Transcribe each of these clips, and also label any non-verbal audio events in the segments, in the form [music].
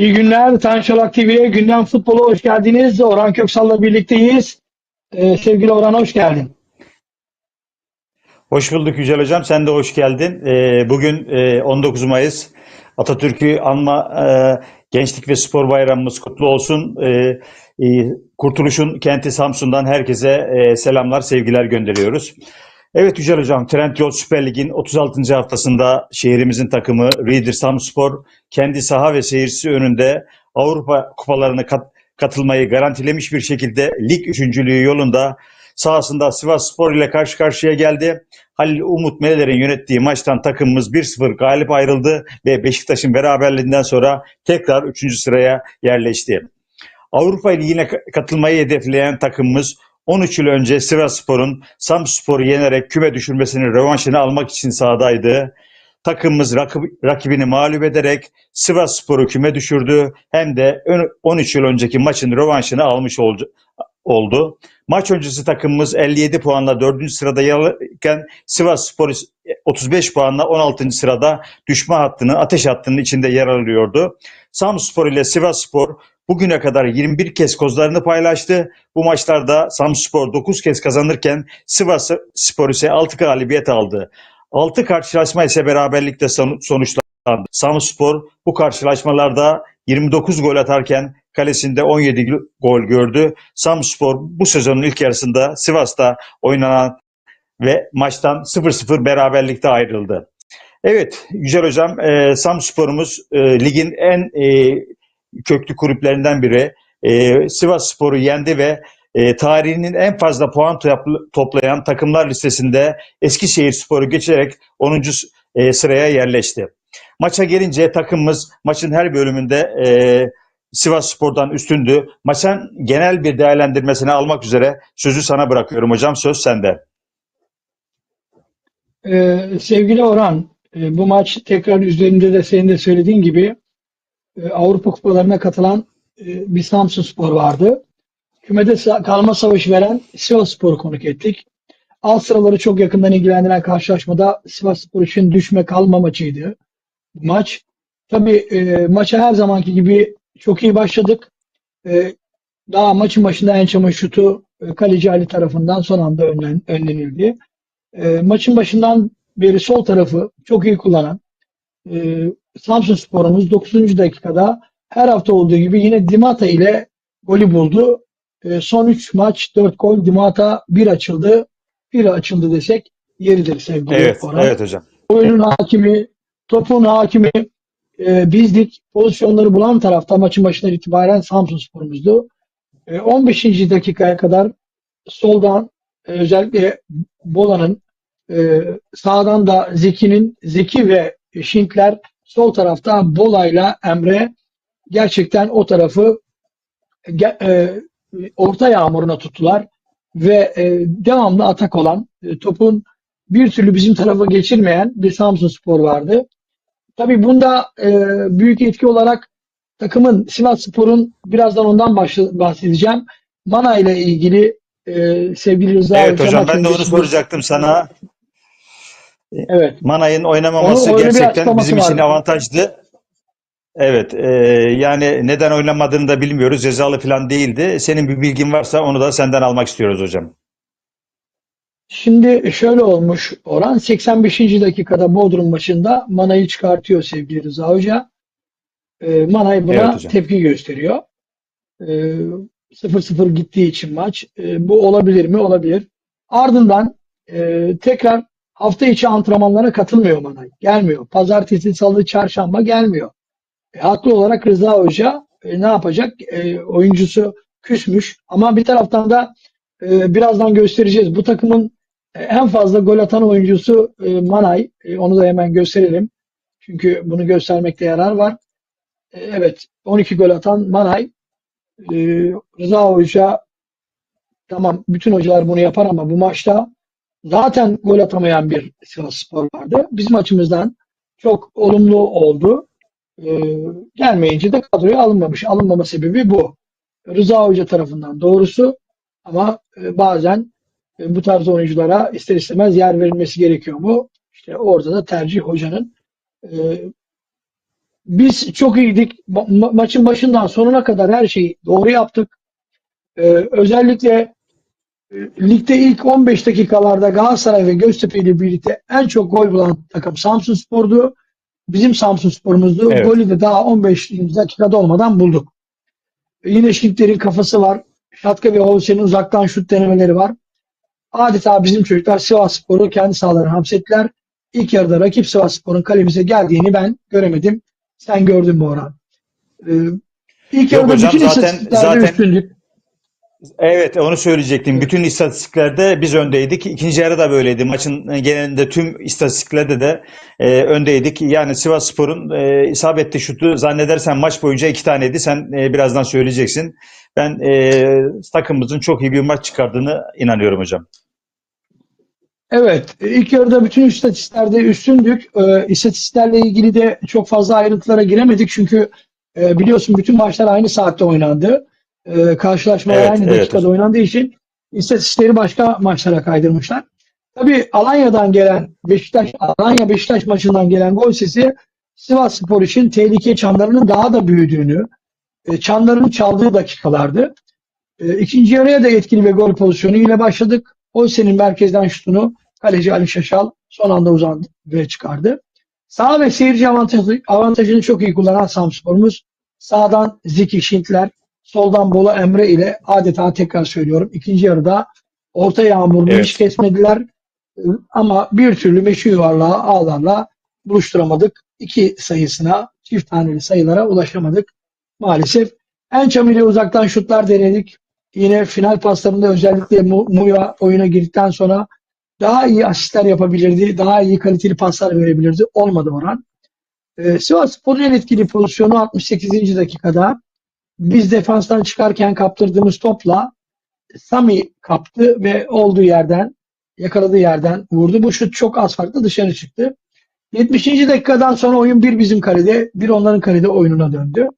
İyi günler. Tanşalak TV'ye gündem futbolu hoş geldiniz. Orhan Köksal'la birlikteyiz. Ee, sevgili Orhan hoş geldin. Hoş bulduk Yücel Hocam. Sen de hoş geldin. Ee, bugün e, 19 Mayıs. Atatürk'ü anma e, Gençlik ve Spor Bayramımız kutlu olsun. Ee, e, Kurtuluş'un kenti Samsun'dan herkese e, selamlar, sevgiler gönderiyoruz. Evet Yücel Hocam, Trendyol Süper Lig'in 36. haftasında şehrimizin takımı Reader Samspor kendi saha ve seyircisi önünde Avrupa kupalarına kat- katılmayı garantilemiş bir şekilde lig üçüncülüğü yolunda sahasında Sivas Spor ile karşı karşıya geldi. Halil Umut Meler'in yönettiği maçtan takımımız 1-0 galip ayrıldı ve Beşiktaş'ın beraberliğinden sonra tekrar 3. sıraya yerleşti. Avrupa Ligi'ne ka- katılmayı hedefleyen takımımız 13 yıl önce Sivasspor'un Samspor'u yenerek küme düşürmesinin rövanşını almak için sahadaydı. Takımımız rakip- rakibini mağlup ederek Sivasspor'u küme düşürdü. Hem de ön- 13 yıl önceki maçın rövanşını almış oldu. oldu. Maç öncesi takımımız 57 puanla 4. sırada yer alırken Sivasspor 35 puanla 16. sırada düşme hattının, ateş hattının içinde yer alıyordu. Samspor ile Sivasspor bugüne kadar 21 kez kozlarını paylaştı. Bu maçlarda Samspor 9 kez kazanırken Sivas Spor ise 6 galibiyet aldı. 6 karşılaşma ise beraberlikte son- sonuçlandı. Samspor bu karşılaşmalarda 29 gol atarken kalesinde 17 gol gördü. Samspor bu sezonun ilk yarısında Sivas'ta oynanan ve maçtan 0-0 beraberlikte ayrıldı. Evet Yücel Hocam, e, Samspor'umuz e, ligin en e, köklü kulüplerinden biri. E, Sivas Spor'u yendi ve e, tarihinin en fazla puan to- toplayan takımlar listesinde Eskişehir Spor'u geçerek 10. s- e, sıraya yerleşti. Maça gelince takımımız maçın her bölümünde e, Sivas Spor'dan üstündü. Maçın genel bir değerlendirmesini almak üzere sözü sana bırakıyorum hocam. Söz sende. Ee, sevgili Orhan, e, bu maç tekrar üzerinde de senin de söylediğin gibi Avrupa kupalarına katılan e, bir Samsun Spor vardı. Kümede kalma savaşı veren Sivas Spor'u konuk ettik. Alt sıraları çok yakından ilgilendiren karşılaşmada Sivas Spor için düşme kalma maçıydı bu maç. Tabii e, maça her zamanki gibi çok iyi başladık. E, daha maçın başında en çama şutu e, kaleci Ali tarafından son anda önlen, önlenildi. E, maçın başından beri sol tarafı çok iyi kullanan e, Samsun Spor'umuz 9. dakikada her hafta olduğu gibi yine Dimata ile golü buldu. E, son 3 maç 4 gol Dimata 1 açıldı. 1 açıldı desek yeridir sevgili Evet, Orhan evet hocam. oyunun hakimi, topun hakimi e, bizdik. Pozisyonları bulan tarafta maçın başından itibaren Samsun Spor'umuzdu. E, 15. dakikaya kadar soldan e, özellikle Bola'nın e, sağdan da Zeki'nin Zeki ve Şinkler sol tarafta Bola'yla Emre gerçekten o tarafı e, orta yağmuruna tuttular ve e, devamlı atak olan e, topun bir türlü bizim tarafa geçirmeyen bir Samsun Spor vardı. Tabii bunda e, büyük etki olarak takımın Sivas Spor'un birazdan ondan bahsedeceğim. Mana ile ilgili e, sevgili Rıza Evet Hoca hocam ben de onu soracaktım sana. Evet. Manay'ın oynamaması Onu- öyle bir gerçekten bizim için vardı. avantajdı. Evet, e, yani neden oynamadığını da bilmiyoruz. Cezalı falan değildi. Senin bir bilgin varsa onu da senden almak istiyoruz hocam. Şimdi şöyle olmuş Orhan 85. dakikada Bodrum maçında Mana'yı çıkartıyor sevgili Rıza Hoca. E, Manay buna Evet hocam. tepki gösteriyor. E, 0-0 gittiği için maç. E, bu olabilir mi? Olabilir. Ardından e, tekrar hafta içi antrenmanlara katılmıyor Manay. Gelmiyor. Pazartesi, salı, çarşamba gelmiyor. E, haklı olarak Rıza Hoca e, ne yapacak? E, oyuncusu küsmüş. Ama bir taraftan da e, birazdan göstereceğiz. Bu takımın e, en fazla gol atan oyuncusu e, Manay. E, onu da hemen gösterelim. Çünkü bunu göstermekte yarar var. E, evet 12 gol atan Manay. E, Rıza Hoca tamam bütün hocalar bunu yapar ama bu maçta zaten gol atamayan bir Sivasspor vardı. Bizim açımızdan çok olumlu oldu. E, gelmeyince de kadroya alınmamış. Alınmama sebebi bu. Rıza Hoca tarafından doğrusu ama e, bazen e, bu tarz oyunculara ister istemez yer verilmesi gerekiyor mu? İşte orada da tercih hocanın. E, Biz çok iyiydik. Ma- ma- maçın başından sonuna kadar her şeyi doğru yaptık. Ee, özellikle e, ligde ilk 15 dakikalarda Galatasaray ve Göztepe ile birlikte en çok gol bulan takım Samsunspor'du. Bizim Samsunspor'umuzdu. Evet. Golü de daha 15 dakikada olmadan bulduk. E, Yine Şintler'in kafası var. Şatka ve Holsen'in uzaktan şut denemeleri var. Adeta bizim çocuklar Sivasspor'u kendi sahalarına hapsettiler. İlk yarıda rakip Sivasspor'un kalemize geldiğini ben göremedim. Sen gördün mü Orhan? Ee, ilk Yok yarıda hocam, bütün zaten- zaten- üstündük. Evet onu söyleyecektim. Bütün istatistiklerde biz öndeydik. İkinci yarı da böyleydi. Maçın genelinde tüm istatistiklerde de e, öndeydik. Yani Sivasspor'un e, isabetli şutu zannedersen maç boyunca iki taneydi. Sen e, birazdan söyleyeceksin. Ben e, takımımızın çok iyi bir maç çıkardığını inanıyorum hocam. Evet, ilk yarıda bütün istatistiklerde üstündük. Ee, istatistiklerle ilgili de çok fazla ayrıntılara giremedik çünkü e, biliyorsun bütün maçlar aynı saatte oynandı. Ee, karşılaşmalar Evet, aynı evet. dakikada oynandığı için istatistikleri başka maçlara kaydırmışlar. Tabii Alanya'dan gelen Beşiktaş, Alanya Beşiktaş maçından gelen gol sesi Sivasspor için tehlike çanlarının daha da büyüdüğünü, e, çanların çaldığı dakikalardı. E, ikinci yarıya da etkili bir gol pozisyonu ile başladık. Oysen'in merkezden şutunu kaleci Ali Şaşal son anda uzandı ve çıkardı. Sağ ve seyirci avantajı, avantajını çok iyi kullanan Samspor'umuz sağdan Zeki Şintler, soldan Bola Emre ile adeta tekrar söylüyorum ikinci yarıda orta yağmurunu Evet. hiç kesmediler. Ama bir türlü meşhur yuvarlağı ağlarla buluşturamadık. İki sayısına, çift taneli sayılara ulaşamadık. Maalesef Ençam ile uzaktan şutlar denedik. Yine final paslarında özellikle Mu- Muya oyuna girdikten sonra daha iyi asistler yapabilirdi. Daha iyi kaliteli paslar verebilirdi. Olmadı Orhan. Ee, Sivasspor'un en etkili pozisyonu 68. dakikada. Biz defanstan çıkarken kaptırdığımız topla Sami kaptı ve olduğu yerden yakaladığı yerden vurdu. Bu şut çok az farklı dışarı çıktı. 70. dakikadan sonra oyun bir bizim kalede, bir onların kalede oyununa döndü.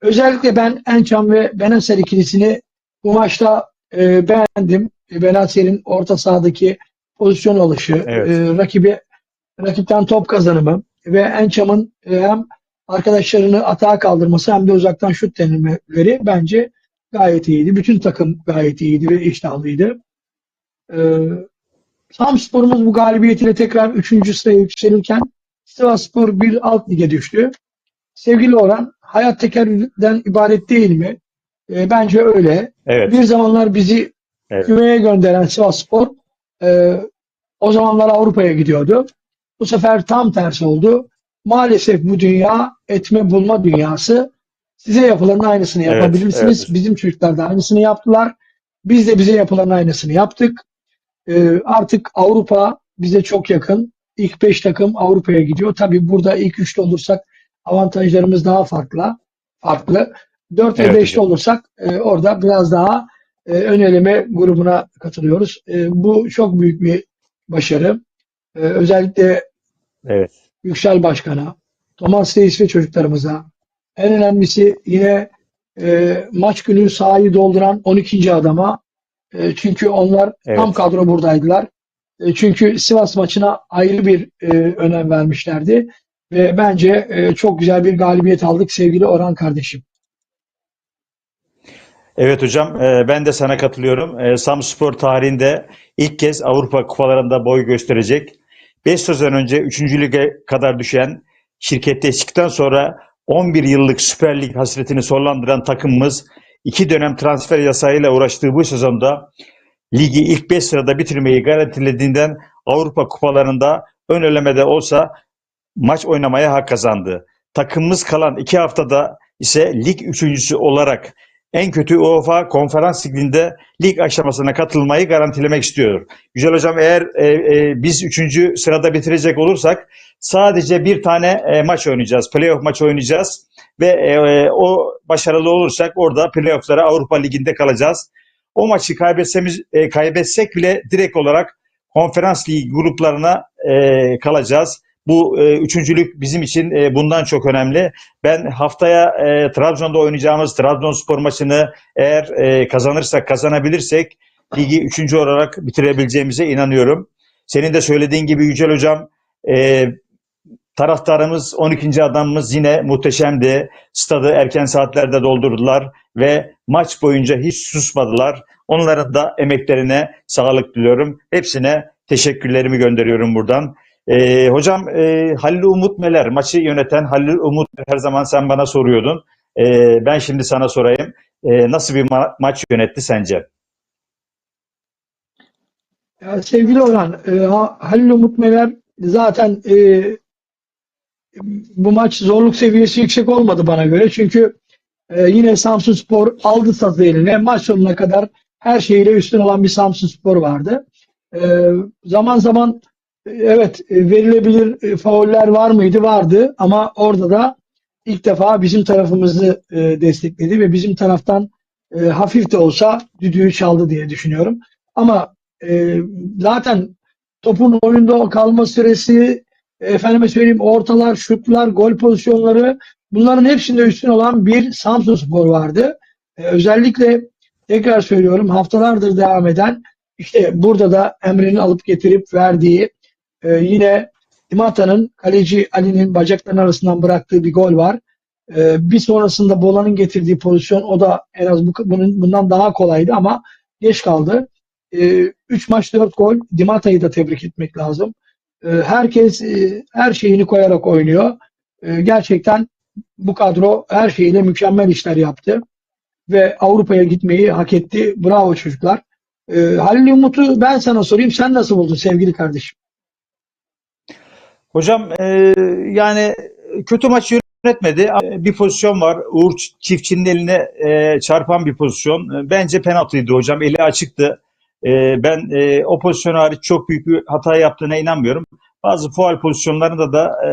Özellikle ben Ençam ve Benacer ikilisini bu maçta e, beğendim. E, Benacer'in orta sahadaki pozisyon alışı, Evet. e, rakibi rakipten top kazanımı ve Ençam'ın e, hem arkadaşlarını atağa kaldırması hem de uzaktan şut denemeleri bence gayet iyiydi. Bütün takım gayet iyiydi ve iştahlıydı. E, Samspor'umuz bu galibiyetiyle tekrar 3. sıraya yükselirken Sivasspor bir alt lige düştü. Sevgili Orhan, hayat tekerrürden ibaret değil mi? E, bence öyle. Evet. Bir zamanlar bizi Evet. kümeye gönderen Sivasspor e, o zamanlar Avrupa'ya gidiyordu. Bu sefer tam tersi oldu. Maalesef bu dünya etme bulma dünyası. Size yapılanın aynısını Evet, yapabilirsiniz. evet. Bizim çocuklar da aynısını yaptılar. Biz de bize yapılanın aynısını yaptık. E, artık Avrupa bize çok yakın. İlk 5 takım Avrupa'ya gidiyor. Tabii burada ilk 3'te olursak avantajlarımız daha farklı. Farklı. 4 ve Evet 5'te hocam. olursak e, orada biraz daha e, ön eleme grubuna katılıyoruz. E, bu çok büyük bir başarı. E, özellikle Evet. Yüksel Başkan'a, Thomas Reis ve çocuklarımıza. En önemlisi yine e, maç günü sahayı dolduran 12. adama. E, çünkü onlar Evet. tam kadro buradaydılar. E, çünkü Sivas maçına ayrı bir e, önem vermişlerdi. Ve bence e, çok güzel bir galibiyet aldık sevgili Orhan kardeşim. Evet hocam, e, ben de sana katılıyorum. E, Samspor tarihinde ilk kez Avrupa kupalarında boy gösterecek. 5 sezon önce 3. lige kadar düşen, şirkette çıktıktan sonra 11 yıllık Süper Lig hasretini sonlandıran takımımız iki dönem transfer yasağıyla uğraştığı bu sezonda ligi ilk 5 sırada bitirmeyi garantilediğinden Avrupa kupalarında ön elemede olsa maç oynamaya hak kazandı. Takımımız kalan iki haftada ise lig üçüncüsü olarak en kötü UEFA Konferans Ligi'nde lig aşamasına katılmayı garantilemek istiyor. Güzel hocam eğer e, e, biz üçüncü sırada bitirecek olursak sadece bir tane e, maç oynayacağız. Playoff maçı oynayacağız ve e, e, o başarılı olursak orada playoff'lara Avrupa Ligi'nde kalacağız. O maçı kaybetsemiz e, kaybetsek bile direkt olarak Konferans Ligi gruplarına e, kalacağız. Bu e, üçüncülük bizim için e, bundan çok önemli. Ben haftaya e, Trabzon'da oynayacağımız Trabzonspor maçını eğer e, kazanırsak, kazanabilirsek ligi üçüncü olarak bitirebileceğimize inanıyorum. Senin de söylediğin gibi Yücel Hocam e, taraftarımız 12. adamımız yine muhteşemdi. Stadı erken saatlerde doldurdular ve maç boyunca hiç susmadılar. Onların da emeklerine sağlık diliyorum. Hepsine teşekkürlerimi gönderiyorum buradan. Ee, hocam e, Halil Umut Meler maçı yöneten Halil Umut her zaman sen bana soruyordun. Ee, ben şimdi sana sorayım. Ee, nasıl bir ma- maç yönetti sence? Ya sevgili Orhan, e, Ha- Halil Umut Meler zaten e, bu maç zorluk seviyesi yüksek olmadı bana göre. Çünkü e, yine Samsunspor aldı sazı eline. Maç sonuna kadar her şeyiyle üstün olan bir Samsunspor vardı. E, zaman zaman e, evet e, verilebilir e, fauller var mıydı? Vardı ama orada da ilk defa bizim tarafımızı e, destekledi ve bizim taraftan hafif de olsa düdüğü çaldı diye düşünüyorum. Ama zaten topun oyunda kalma süresi, efendime söyleyeyim ortalar, şutlar, gol pozisyonları bunların hepsinde üstün olan bir Samsunspor vardı. E, özellikle tekrar söylüyorum haftalardır devam eden işte burada da Emre'nin alıp getirip verdiği e, yine Dimata'nın kaleci Ali'nin bacaklarının arasından bıraktığı bir gol var. E, bir sonrasında Bola'nın getirdiği pozisyon o da en az bu, bunun, bundan daha kolaydı ama geç kaldı. 3 maç 4 gol. Dimata'yı da tebrik etmek lazım. E, herkes e, her şeyini koyarak oynuyor. E, gerçekten bu kadro her şeyiyle mükemmel işler yaptı. Ve Avrupa'ya gitmeyi hak etti. Bravo çocuklar. E, Halil Umut'u ben sana sorayım. Sen nasıl buldun sevgili kardeşim? Hocam e, yani kötü maç yönetmedi. Bir pozisyon var. Uğur Çiftçi'nin eline e, çarpan bir pozisyon. E, Bence penaltıydı hocam. Eli açıktı. E, ben e, o pozisyon hariç çok büyük bir hata yaptığına inanmıyorum. Bazı faul pozisyonlarında da e,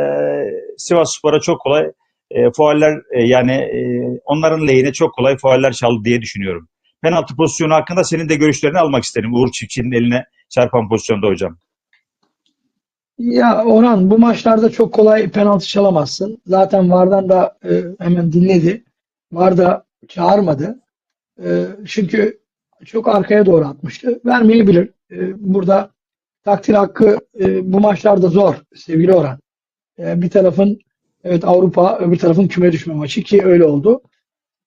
Sivasspor'a çok kolay e, fauller e, yani e, onların lehine çok kolay fauller çaldı diye düşünüyorum. Penaltı pozisyonu hakkında senin de görüşlerini almak isterim. Uğur Çiftçi'nin eline çarpan pozisyonda hocam. Ya Orhan bu maçlarda çok kolay penaltı çalamazsın. Zaten VAR'dan da e, hemen dinledi. VAR da çağırmadı. E, çünkü çok arkaya doğru atmıştı. Vermeyebilir. E, burada takdir hakkı e, bu maçlarda zor sevgili Orhan. E, bir tarafın evet Avrupa, öbür tarafın küme düşme maçı ki öyle oldu.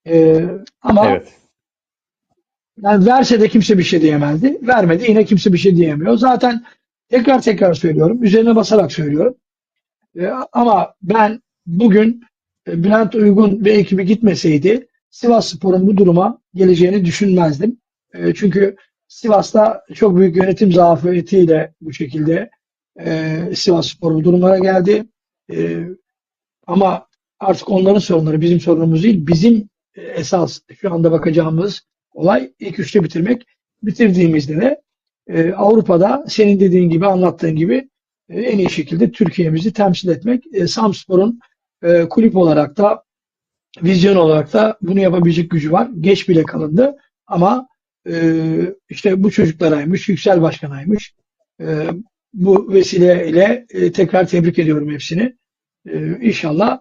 E, ama Evet. yani verse de kimse bir şey diyemezdi. Vermedi yine kimse bir şey diyemiyor. Zaten tekrar tekrar söylüyorum. Üzerine basarak söylüyorum. E, ama ben bugün e, Bülent Uygun ve ekibi gitmeseydi Sivasspor'un bu duruma geleceğini düşünmezdim. E, çünkü Sivas'ta çok büyük yönetim zafiyetiyle bu şekilde e, Sivasspor bu durumlara geldi. E, ama artık onların sorunları bizim sorunumuz değil. Bizim e, esas şu anda bakacağımız olay ilk üçte bitirmek. Bitirdiğimizde de e, Avrupa'da senin dediğin gibi anlattığın gibi e, en iyi şekilde Türkiye'mizi temsil etmek. E, Samspor'un e, kulüp olarak da vizyon olarak da bunu yapabilecek gücü var. Geç bile kalındı ama e, işte bu çocuklaraymış, Yüksel Başkanaymış. E, bu vesileyle e, tekrar tebrik ediyorum hepsini. E, inşallah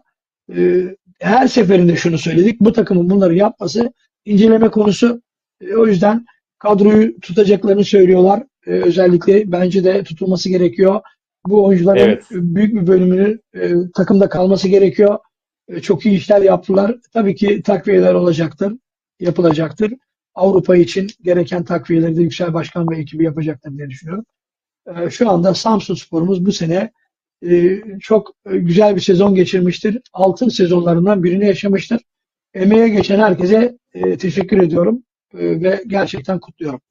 e, her seferinde şunu söyledik. Bu takımın bunları yapması inceleme konusu. E, o yüzden kadroyu tutacaklarını söylüyorlar. E, özellikle bence de tutulması gerekiyor. Bu oyuncuların Evet. büyük bir bölümünün e, takımda kalması gerekiyor. E, çok iyi işler yaptılar. Tabii ki takviyeler olacaktır, yapılacaktır. Avrupa için gereken takviyeleri de Yüksel Başkan ve ekibi yapacaktır diye düşünüyorum. E, şu anda Samsun Spor'umuz bu sene e, çok e, güzel bir sezon geçirmiştir. Altın sezonlarından birini yaşamıştır. Emeğe geçen herkese e, teşekkür ediyorum ve gerçekten kutluyorum.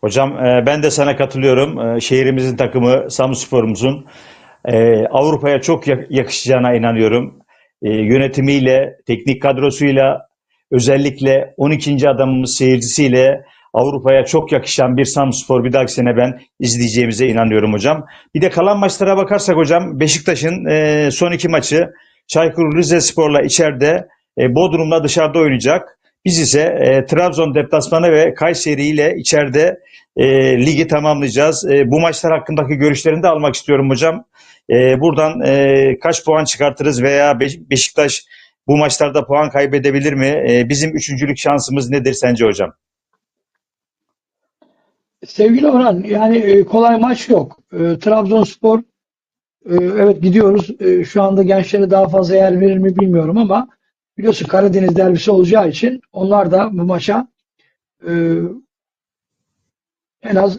Hocam e, ben de sana katılıyorum. E, Şehrimizin takımı Samsunspor'umuzun e, Avrupa'ya çok yak- yakışacağına inanıyorum. Yönetimiyle, teknik kadrosuyla, özellikle 12. adamımız seyircisiyle Avrupa'ya çok yakışan bir Samsunspor bir dahaki sene ben izleyeceğimize inanıyorum hocam. Bir de kalan maçlara bakarsak hocam Beşiktaş'ın son iki maçı Çaykur Rizespor'la içeride, Bodrum'la dışarıda oynayacak. Biz ise e, Trabzon deplasmanı ve Kayseri ile içeride e, ligi tamamlayacağız. E, bu maçlar hakkındaki görüşlerini de almak istiyorum hocam. E, buradan e, kaç puan çıkartırız veya Beş- Beşiktaş bu maçlarda puan kaybedebilir mi? E, bizim üçüncülük şansımız nedir sence hocam? Sevgili Orhan, yani e, kolay maç yok. E, Trabzonspor Ee, evet gidiyoruz. Ee, şu anda gençlere daha fazla yer verir mi bilmiyorum ama biliyorsun Karadeniz derbisi olacağı için onlar da bu maça e, en az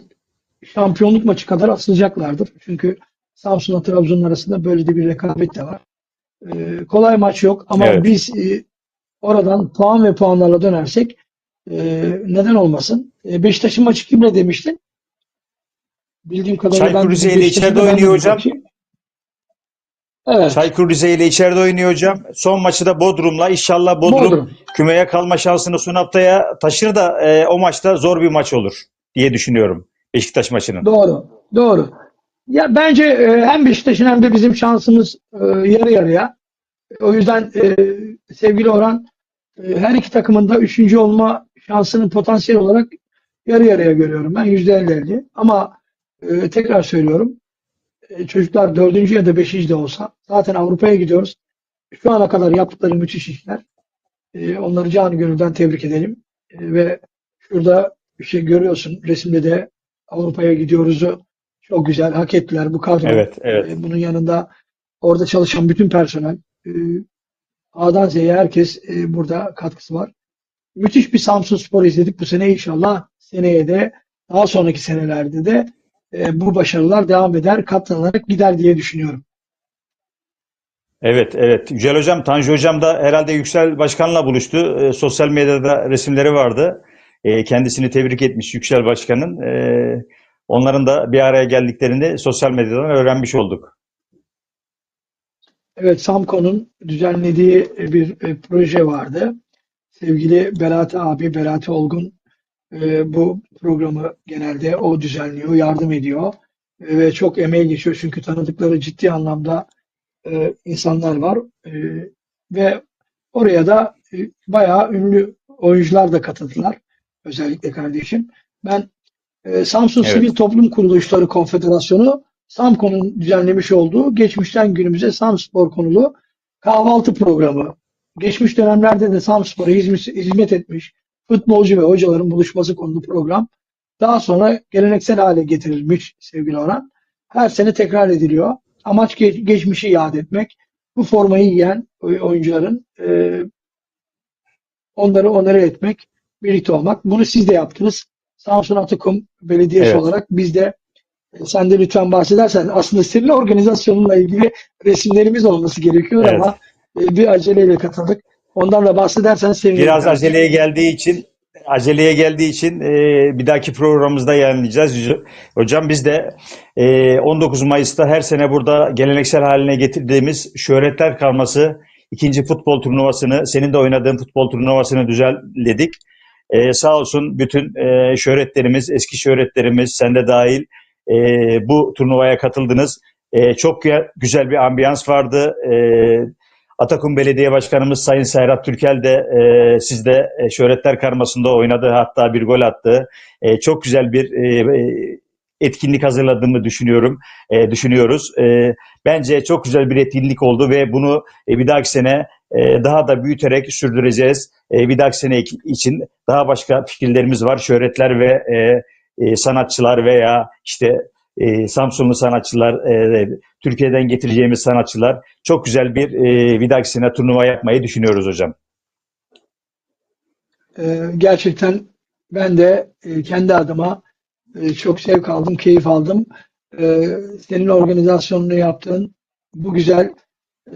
şampiyonluk maçı kadar asılacaklardır. Çünkü Samsun'la Trabzon'un arasında böyle de bir rekabet de var. Ee, kolay maç yok ama Evet. biz e, oradan puan ve puanlarla dönersek e, neden olmasın? E, Beşiktaş'ın maçı kimle demiştin? Bildiğim kadarıyla Çaykur ben Rize ile Beşiktaş'ı içeride oynuyor hocam. Beşiktaş'ım. Evet. Çaykur Rize ile içeride oynuyor hocam. Son maçı da Bodrum'la. İnşallah Bodrum, Bodrum. kümeye kalma şansını son haftaya taşır da e, o maçta zor bir maç olur diye düşünüyorum. Beşiktaş maçının. Doğru. Doğru. Ya bence e, hem Beşiktaş'ın hem de bizim şansımız e, yarı yarıya. O yüzden e, sevgili Orhan e, her iki takımın da üçüncü olma şansının potansiyel olarak yarı yarıya görüyorum. Ben yüzde elli elli. Ama e, tekrar söylüyorum çocuklar dördüncü ya da beşinci de olsa zaten Avrupa'ya gidiyoruz. Şu ana kadar yaptıkları müthiş işler. E, onları canı gönülden tebrik edelim. E, ve şurada bir şey görüyorsun. Resimde de Avrupa'ya gidiyoruzu çok güzel. Hak ettiler bu kadro. Evet, evet. E, bunun yanında orada çalışan bütün personel e, A'dan Z'ye herkes e, burada katkısı var. Müthiş bir Samsun Spor izledik bu sene inşallah. Seneye de daha sonraki senelerde de e, bu başarılar devam eder, katlanarak gider diye düşünüyorum. Evet, evet. Yücel Hocam, Tanju Hocam da herhalde Yüksel Başkan'la buluştu. E, sosyal medyada resimleri vardı. E, kendisini tebrik etmiş Yüksel Başkan'ın. E, onların da bir araya geldiklerini sosyal medyadan öğrenmiş olduk. Evet, Samko'nun düzenlediği bir e, proje vardı. Sevgili Berat abi, Berat Olgun e, bu programı genelde o düzenliyor, yardım ediyor. E, ve çok emeği geçiyor çünkü tanıdıkları ciddi anlamda e, insanlar var. E, ve oraya da e, bayağı ünlü oyuncular da katıldılar. Özellikle kardeşim. Ben e, Samsun Evet. Sivil Toplum Kuruluşları Konfederasyonu Samko'nun düzenlemiş olduğu geçmişten günümüze Samspor konulu kahvaltı programı. Geçmiş dönemlerde de Samspor'a hizmet, hizmet etmiş futbolcu ve hocaların buluşması konulu program. Daha sonra geleneksel hale getirilmiş sevgili Orhan. Her sene tekrar ediliyor. Amaç ge- geçmişi yad etmek. Bu formayı giyen oy- oyuncuların e, onları onore etmek, birlikte olmak. Bunu siz de yaptınız. Samsun Atakum Belediyesi Evet. olarak biz de e, sen de lütfen bahsedersen aslında senin organizasyonunla ilgili resimlerimiz olması gerekiyor Evet. ama e, bir aceleyle katıldık. Ondan da bahsedersen sevinirim. Biraz kardeşim. aceleye geldiği için aceleye geldiği için e, bir dahaki programımızda yayınlayacağız. Hocam biz de e, 19 Mayıs'ta her sene burada geleneksel haline getirdiğimiz şöhretler karması ikinci futbol turnuvasını, senin de oynadığın futbol turnuvasını düzenledik. E, sağ olsun bütün e, şöhretlerimiz, eski şöhretlerimiz, sen de dahil e, bu turnuvaya katıldınız. E, çok gü- güzel bir ambiyans vardı. E, Atakum Belediye Başkanımız Sayın Serhat Türkel de e, sizde e, şöhretler karmasında oynadı. Hatta bir gol attı. E, çok güzel bir e, e, etkinlik hazırladığımı düşünüyorum. E, düşünüyoruz. E, bence çok güzel bir etkinlik oldu ve bunu e, bir dahaki sene e, daha da büyüterek sürdüreceğiz. E, bir dahaki sene için daha başka fikirlerimiz var. Şöhretler ve e, e, sanatçılar veya işte e, Samsunlu sanatçılar, e, Türkiye'den getireceğimiz sanatçılar çok güzel bir e, sene turnuva yapmayı düşünüyoruz hocam. Ee, gerçekten ben de e, kendi adıma e, çok zevk aldım, keyif aldım. Ee, senin organizasyonunu yaptığın bu güzel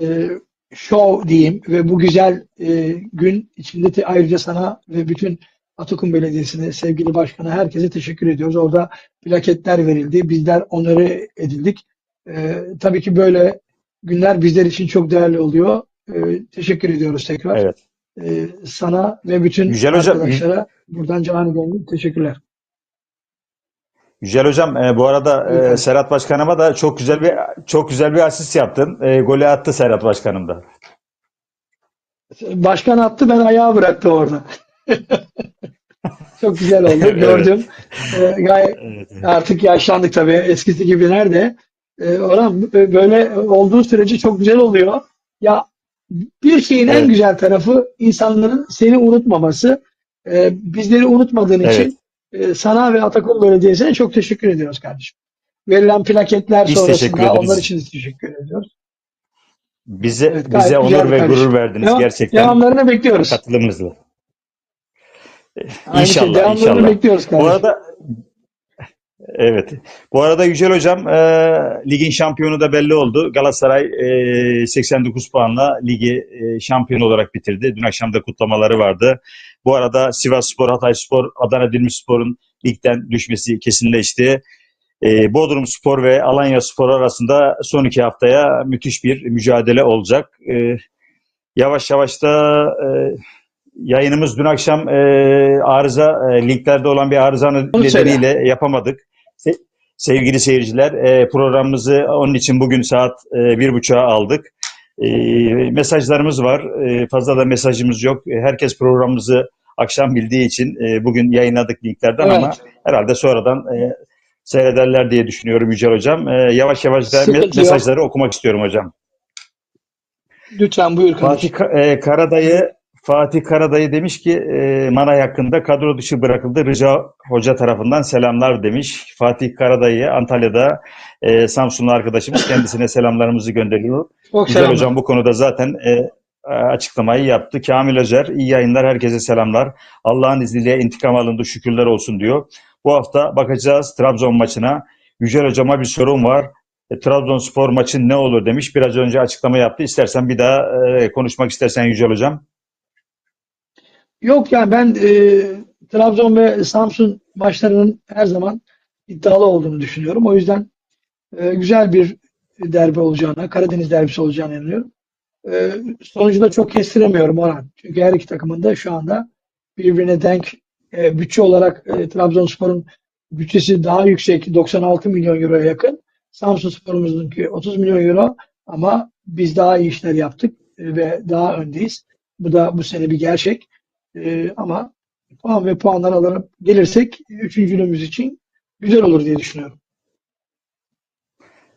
e, show diyeyim ve bu güzel e, gün içinde de ayrıca sana ve bütün Atakum Belediyesi'ne, sevgili başkana, herkese teşekkür ediyoruz. Orada plaketler verildi, bizler onları edildik. Ee, tabii ki böyle günler bizler için çok değerli oluyor. Ee, teşekkür ediyoruz tekrar. Evet. Ee, sana ve bütün Yücel Hocam, arkadaşlara buradan canı gönül teşekkürler. Yücel hocam e, bu arada e. Serhat Başkanıma da çok güzel bir çok güzel bir asist yaptın. E, golü attı Serhat Başkanım da. Başkan attı ben ayağı bıraktı orada. [laughs] Çok güzel oldu. Evet. Gördüm. Ee, gayet Evet. artık yaşlandık tabii. Eskisi gibi nerede? Ee, Orhan böyle olduğu sürece çok güzel oluyor. Ya bir şeyin en Evet. güzel tarafı insanların seni unutmaması. Ee, bizleri unutmadığın Evet. için e, sana ve Atakum Belediyesi'ne çok teşekkür ediyoruz kardeşim. verilen plaketler Biz sonrasında onlar için teşekkür ediyoruz. Bize Evet, bize onur ve kardeşim. gurur verdiniz Devam- gerçekten Devamlarını bekliyoruz. katılımınızla. [laughs] Aynı şey, İnşallah, devamlarını inşallah. bekliyoruz Bu kardeşim. arada [laughs] evet. Bu arada Yücel Hocam e, ligin şampiyonu da belli oldu. Galatasaray e, 89 puanla ligi e, şampiyon olarak bitirdi. Dün akşam da kutlamaları vardı. Bu arada Sivasspor, Hatayspor, Adana Demirspor'un ligden düşmesi kesinleşti. E, Bodrum Spor ve Alanya Spor arasında son iki haftaya müthiş bir mücadele olacak. E, yavaş yavaş da e, yayınımız dün akşam e, arıza e, linklerde olan bir arızanın Onu söyle. nedeniyle yapamadık. Se- sevgili seyirciler e, programımızı onun için bugün saat e, bir buçuğa aldık. E, mesajlarımız var. E, fazla da mesajımız yok. E, herkes programımızı akşam bildiği için e, bugün yayınladık linklerden Evet. ama herhalde sonradan e, seyrederler diye düşünüyorum Yücel Hocam. E, yavaş yavaş da me- mesajları okumak istiyorum hocam. Lütfen buyur kardeşim. Fatih e, Karadayı Fatih Karadayı demiş ki e, Manay hakkında kadro dışı bırakıldı. Rıza Hoca tarafından selamlar demiş. Fatih Karadayı Antalya'da e, Samsunlu arkadaşımız kendisine selamlarımızı gönderiyor. Çok Güzel selamlar. hocam bu konuda zaten e, açıklamayı yaptı. Kamil Özer iyi yayınlar herkese selamlar. Allah'ın izniyle intikam alındı şükürler olsun diyor. Bu hafta bakacağız Trabzon maçına. Yücel hocama bir sorum var. E, Trabzonspor maçın ne olur demiş. Biraz önce açıklama yaptı. İstersen bir daha e, konuşmak istersen Yücel hocam. Yok yani ben e, Trabzon ve Samsun maçlarının her zaman iddialı olduğunu düşünüyorum. O yüzden e, güzel bir derbi olacağına, Karadeniz derbisi olacağına inanıyorum. E, sonucu da çok kestiremiyorum Orhan. Çünkü her iki takımın da şu anda birbirine denk e, bütçe olarak e, Trabzonspor'un bütçesi daha yüksek 96 milyon euroya yakın. Samsunspor'umuzdunki 30 milyon euro ama biz daha iyi işler yaptık e, ve daha öndeyiz. Bu da bu sene bir gerçek. Ee, ama puan ve puanlar alarak gelirsek üçüncülüğümüz için güzel olur diye düşünüyorum.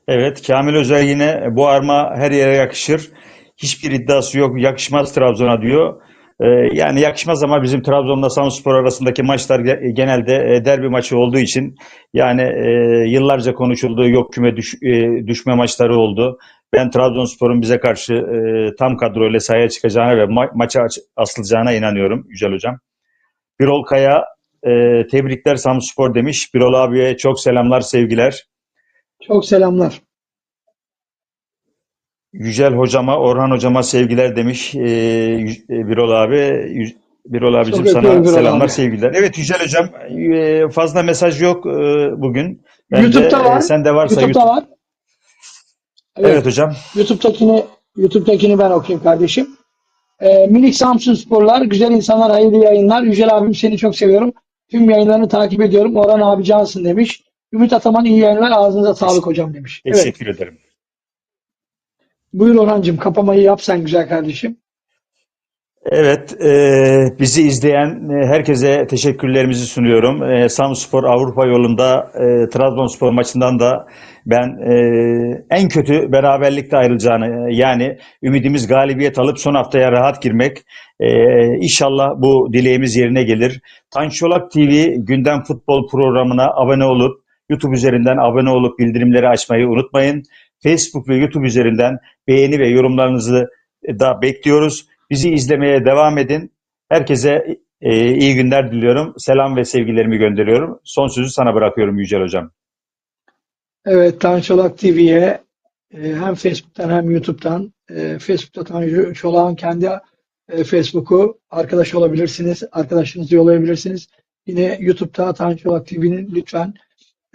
Evet, Kamil Özer yine bu arma her yere yakışır. Hiçbir iddiası yok, yakışmaz Trabzon'a diyor. Ee, yani yakışmaz ama bizim Trabzon'la Samsunspor arasındaki maçlar ge- genelde e, derbi maçı olduğu için yani e, yıllarca konuşuldu, yok küme düş- e, düşme maçları oldu. Ben Trabzonspor'un bize karşı e, tam kadroyla sahaya çıkacağına ve ma- maça aç- asılacağına inanıyorum Yücel Hocam. Birol Kaya e, tebrikler Samsunspor demiş. Birol abiye çok selamlar, sevgiler. Çok selamlar. Yücel hocama, Orhan hocama sevgiler demiş e, e, Birol abi. Birol abicim Çok sana Birol selamlar, abi. sevgiler. Evet Yücel hocam e, fazla mesaj yok e, bugün. Ben YouTube'da de, var. E, sen de varsa YouTube'da YouTube- var. Evet, Evet, hocam. YouTube'dakini YouTube'dakini ben okuyayım kardeşim. Ee, Minik Samsun Sporlar, güzel insanlar, hayırlı yayınlar. Yücel abim seni çok seviyorum. Tüm yayınlarını takip ediyorum. Orhan abi cansın demiş. Ümit Ataman iyi yayınlar. Ağzınıza sağlık hocam demiş. Evet. Teşekkür ederim. Buyur Orhancığım kapamayı yap sen güzel kardeşim. Evet, e, bizi izleyen e, herkese teşekkürlerimizi sunuyorum. E, Samspor Avrupa yolunda e, Trabzonspor maçından da ben e, en kötü beraberlikte ayrılacağını yani ümidimiz galibiyet alıp son haftaya rahat girmek. E, inşallah bu dileğimiz yerine gelir. Tanşolak TV gündem futbol programına abone olup YouTube üzerinden abone olup bildirimleri açmayı unutmayın. Facebook ve YouTube üzerinden beğeni ve yorumlarınızı da bekliyoruz. Bizi izlemeye devam edin. Herkese e, iyi günler diliyorum. Selam ve sevgilerimi gönderiyorum. Son sözü sana bırakıyorum Yücel Hocam. Evet, Tanju TV'ye e, hem Facebook'tan hem YouTube'dan e, Facebook'ta Tanju Çolak'ın kendi e, Facebook'u arkadaş olabilirsiniz. Arkadaşınızı yollayabilirsiniz. Yine YouTube'da Tanju Çolak TV'nin lütfen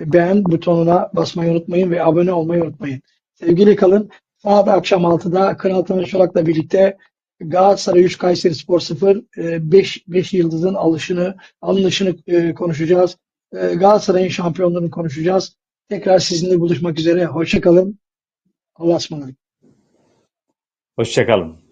beğen butonuna basmayı unutmayın ve abone olmayı unutmayın. Sevgili kalın. Saat akşam 6'da Kral Tanju Çolak'la birlikte Galatasaray 3 Kayseri Spor 0 5 5 yıldızın alışını alınışını e, konuşacağız. E, Galatasaray'ın şampiyonluğunu konuşacağız. Tekrar sizinle buluşmak üzere. Hoşça kalın. Allah'a ısmarladık. Hoşçakalın.